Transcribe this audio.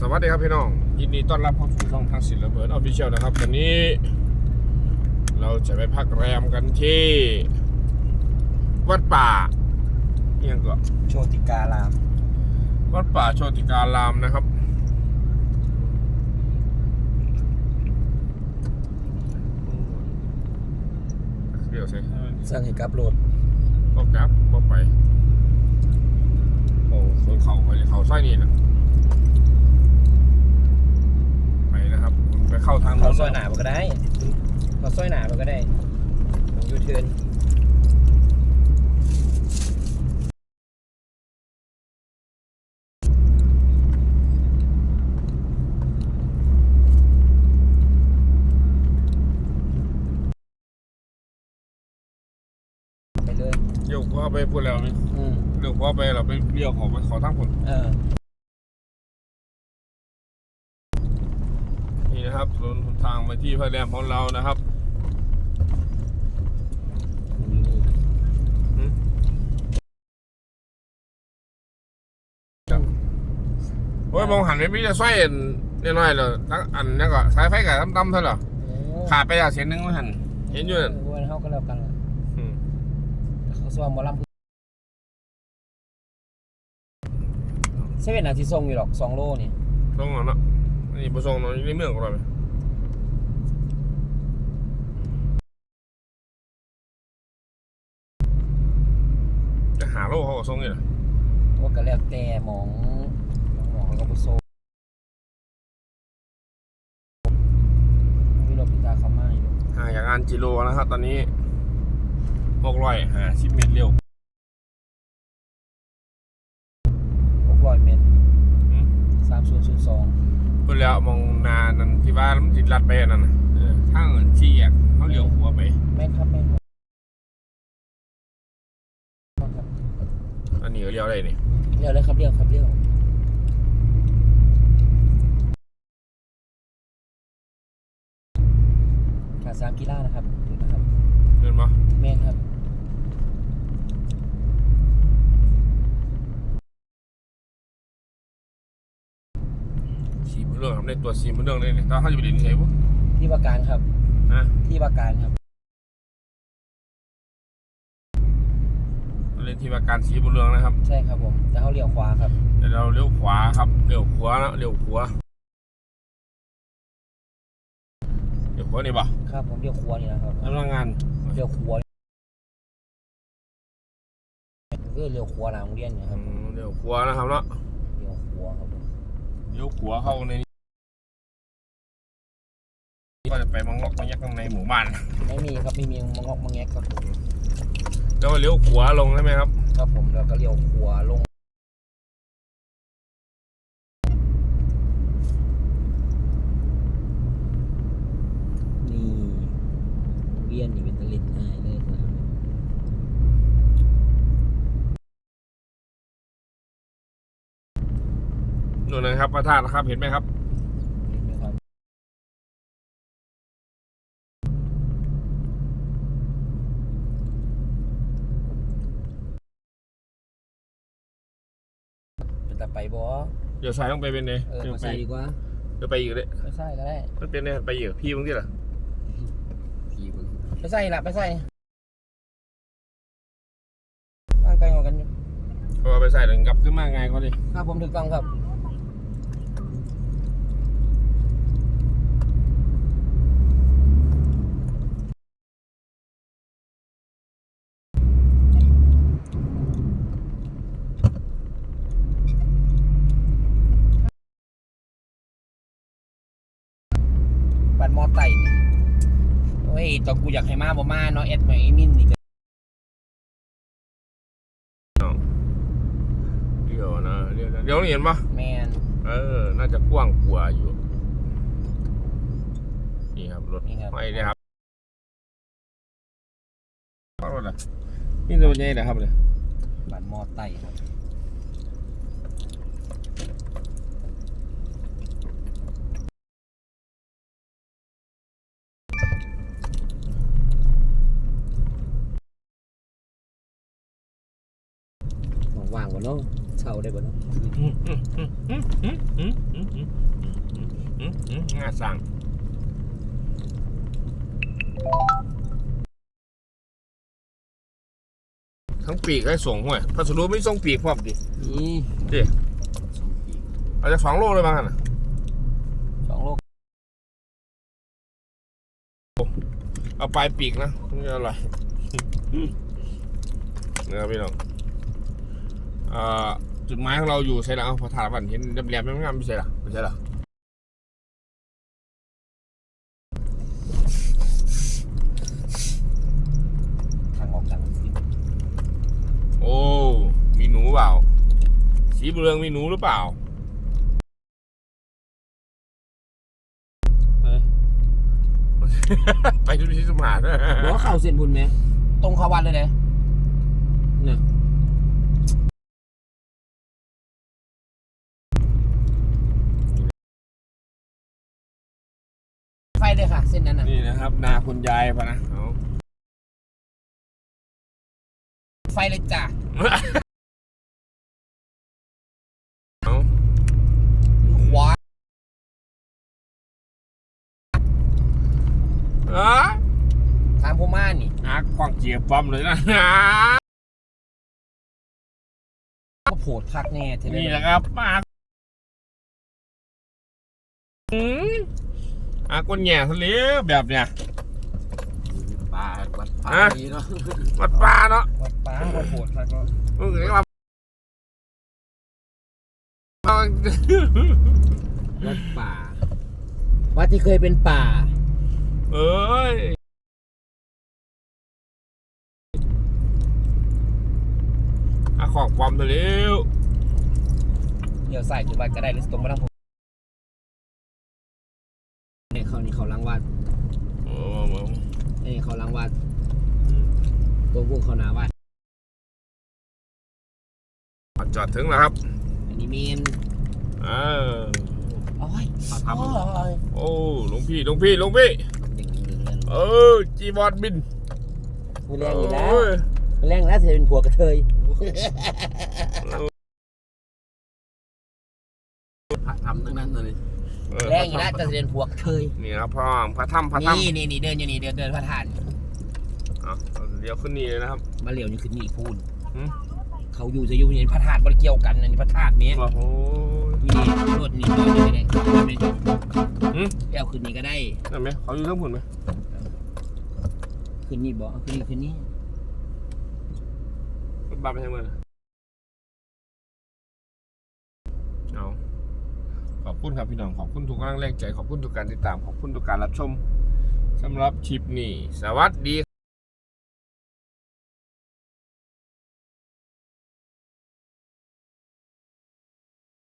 สวัสดีครับพี่น้อง ยินดีต้อนรับเข้าสู่ช่องทางศิลป์เบิร์ดออฟฟิเชียลนะครับ วันนี้ เราจะไปพักแรมกันที่ วัดป่าเอียงก็โชติการาม วัดป่าโชติการามนะครับ เดี๋ยวสิสั่งให้กลับรถก็กลับก็ไป โอ้คนเขาไปเขาไส้นี่นะไปนะครับ ไปเข้าทาง เขา โน้น ซอยหนา มันก็ได้เขาซอยหนามันก็ได้ของยูเทิร์นไปเลย เดี๋ยวเขาไปพูดแล้วนี่อืมเดี๋ยวเขาไปเราไปเรียกเขาไปขอทั้งคนเออ นี่นะครับถนนหนทางไปที่พระแรมของเรานะครับหืมโอ้ยมองหันไม่พี่จะสร้อยนิดหน่อยเลยทั้งอันนี้ก็สายไฟกับตั้มๆเท่าเหรอโอ้ขาดไปจากเส้นหนึงมันหันเห็นอยู่นั่นเออวันเขาก็แล้วกันล่ะอืมเขาสวมหมอลำเซเว่นอาทิทรงอยู่หรอกสองโลนี่ตรงนั้นเนาะ นี่ประสงค์เนาะอยู่ในเมืองของเราเลยจะหาโลเขาก็ส่งนี่เหรอว่าก็แล้วแต่หมองหมองเขาก็บ่โซมีรถพิตาเข้ามาอยู่ห่างจากงานจิโลนะครับตอนนี้หกร้อยห้าสิบเมตรเร็ว600เมตรอืม3002 พูดแล้วมองนานั่นที่ว่ามันติดลัดไปนั่นน่ะเออทางอื่นชี้แยกเขาเลี้ยวหัวไปแม่นครับแม่นครับอันนี้ก็เลี้ยวได้นี่เรียวเลยครับเรียวครับเรียวขาดสามกิโลนะครับถึงนะครับเห็นปะแม่นครับ สีมือ เรื่องครับในตัวสีมือเรื่องเลยเนี่ยตอนเขาจะไปเรียนที่ไหนปุ๊ที่ว่าการครับ นะที่ว่าการครับ เรียนที่ว่าการสีมือเรื่องนะครับ ใช่ครับผม แต่เขาเลี้ยวขวาครับ เดี๋ยวเราเลี้ยวขวาครับเลี้ยวขวานะเลี้ยวขวาเลี้ยวขวานี่ปะครับผมเลี้ยวขวานี่นะครับพนักงานเลี้ยวขวาเออเลี้ยวขวาหลังโรงเรียนเนี่ยอืครับมเลี้ยวขวานะครับเนาะเลี้ยวขวาครับผม เลี้ยวขวาเข้าในนี้ ก็จะไปมังงอกมังยักข้างในหมู่บ้านไม่มีครับไม่มีมังงอกมังแงกครับผมแล้วก็เลี้ยวขวาลงใช่ไหมครับ ครับผมแล้วก็เลี้ยวขวาลงนี่เรียนนี่เป็นตะลินง่ายเลยครับนู่นนะครับพระธาตุนะครับเห็นไหมครับ เห็นไหมครับ เป็นตาไปบ่เดี๋ยวสายต้องไปเป็นไงเออเดี๋ยวมาไปใส่ดีกว่าเดี๋ยวไปอีกเลยไปใส่ก็ได้มันเป็นไงไปอีกพี่มึงที่เหรอพี่คุณไปใส่ละไปใส่ตั้งไกลกว่ากันอยู่เพราะว่าไปใส่ถึงกลับขึ้นมาไงก็ดิครับผมถูกต้องครับบัตรมอไต่นี่โอ้ย ตอนกูอยากให้มาบ่มาเนาะเอ็ดไหมไอ้มินนี่ก็เดี๋ยวนะเดี๋ยวนะเดี๋ยวเห็นปะแมนเออ น่าจะกว้างกว่าอยู่ นี่ครับรถนี่ครับไม่เลยครับรถอะนี่ตัวใหญ่นะครับเลยบัตรมอไต่ครับ ว่างๆบ่เนาะเช่าได้บ่เนาะอืมอืมอืมอืมอืมอืมอืมงาสั่งทั้งปีกให้ส่งห้วยพัสดุไม่ส่งปีกพร้อมดินี่ดิอาจากสองโลเลยบ้างน่ะสองโลเอาปลายปีกนะมันจะอร่อยเนะครับพี่น้อง จุดหมายของเราอยู่ใช่แล้วพอถามวันเห็นแหลมๆไม่งามไม่ใช่หรอไม่ใช่หรอทางออกจากสิบโอ้ มีหนูเปล่า สีเบืองมีหนูหรือเปล่าเฮ้ยไปทุกที่สมานบอกว่าเข่าเส้นบุญไหมตรงเข้าวัดเลยนะเนี่ยไฟเลยค่ะ เส้ นนั้นน่ะนี่นะครับ นาคุณยายปะนะเอาไฟเลยจ้ะเอาขวาอะทางพม่านี่อะกว้างเจียบปั๊มเลยนะก็โผดคักแน่เธอนี่แหละครับมาอืม อะก้นแง่ทะเลแบบเนี้ยปลาวัดปลาฮะดีเนาะวัดปลาเนาะวัดปลาก็โผดคักเนาะมึงเรียกว่าวัดป่าวัดที่เคยเป็นป่าเอ้ยอะของความทะเลวเดี๋ยวใส่จุบันก็ได้หรือตรงมาทางผ เนี่ยเขานี่เขาล้างวัดโอ้โหนี่เขาล้างวัดตรงพวกเขาหนาวัดจอดถึงแล้วครับ อันนี้เมนเออโอ้ยทโอ้ยำโอ้หลวงพี่หลวงพี่หลวงพี่อย่างนี้เลยเออจีบอดบินมือแรงอยู่แล้วโอ้ยมือแรงแล้วเธอเป็นผัวกระเทย ทำทั้งนั้นเลยเออแรงอยู่แล้วจะเป็นผัวกระเทยนี่ครับพ่อพระถ้ำพระถ้ำนี่นี่นี่เดินอยู่นี่เดินเดินพระธาตุเอาเดี๋ยวขึ้นนี่เลยนะครับ มาเหลียวนี่คือนี่พูนหืมเขาอยู่จะอยู่นี่พระธาตุบริเกี่ยวกันอันนี้พระธาตุเมียโอ้โห นี่รถนี่จอดอยู่ก็ได้ไม่จอดหืมเดี๋ยวขึ้นนี่ก็ได้นั่นไหมเขาอยู่เรื่องผลไหมขึ้นนี่บอกขึ้นนี่ขึ้นนี่ บ้าไปทางเมืองเอา ขอบคุณครับพี่น้องขอบคุณทุกกำลังแรงใจขอบคุณทุกการติดตามขอบคุณทุกการรับชมสำหรับคลิปนี้ สวัสดี